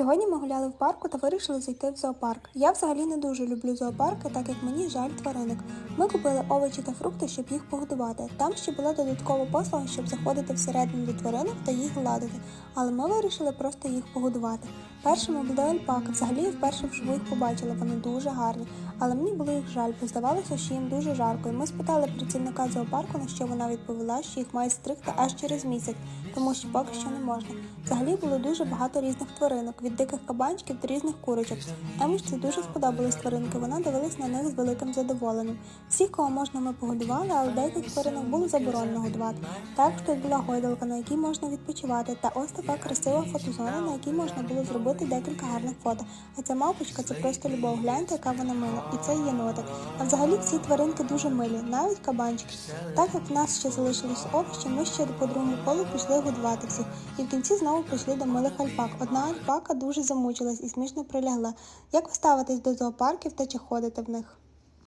Сьогодні ми гуляли в парку та вирішили зайти в зоопарк. Я взагалі не дуже люблю зоопарки, так як мені жаль тваринок. Ми купили овочі та фрукти, щоб їх погодувати. Там ще була додаткова послуга, щоб заходити всередину до тваринок та їх гладити. Але ми вирішили просто їх погодувати. Першими були альпаки. Взагалі я вперше вживу їх побачила. Вони дуже гарні. Але мені було їх жаль, бо здавалося, що їм дуже жарко. І ми спитали працівника зоопарку, на що вона відповіла, що їх мають стригти аж через місяць, тому що поки що не можна. Взагалі було дуже багато різних тваринок, від диких кабанчиків до різних курочок. Емічці дуже сподобались тваринки. Вона дивилась на них з великим задоволенням. Всіх, кого можна, ми погодували, але деяких тваринок було заборонено годувати. Також тут була гойдалка, на якій можна відпочивати, та ось така красива фотозона, на якій можна було зробити декілька гарних фото. А ця мавпочка це просто любов. Гляньте, яка вона мила. І це єнотик. А взагалі всі тваринки дуже милі, навіть кабанчики. Так як в нас ще залишились овочі, ми ще по другому колу пішли годувати всіх. І в кінці знову прийшли до милих альпак. Одна альпака дуже замучилась і смішно прилягла. Як ви ставитесь до зоопарків та чи ходите в них?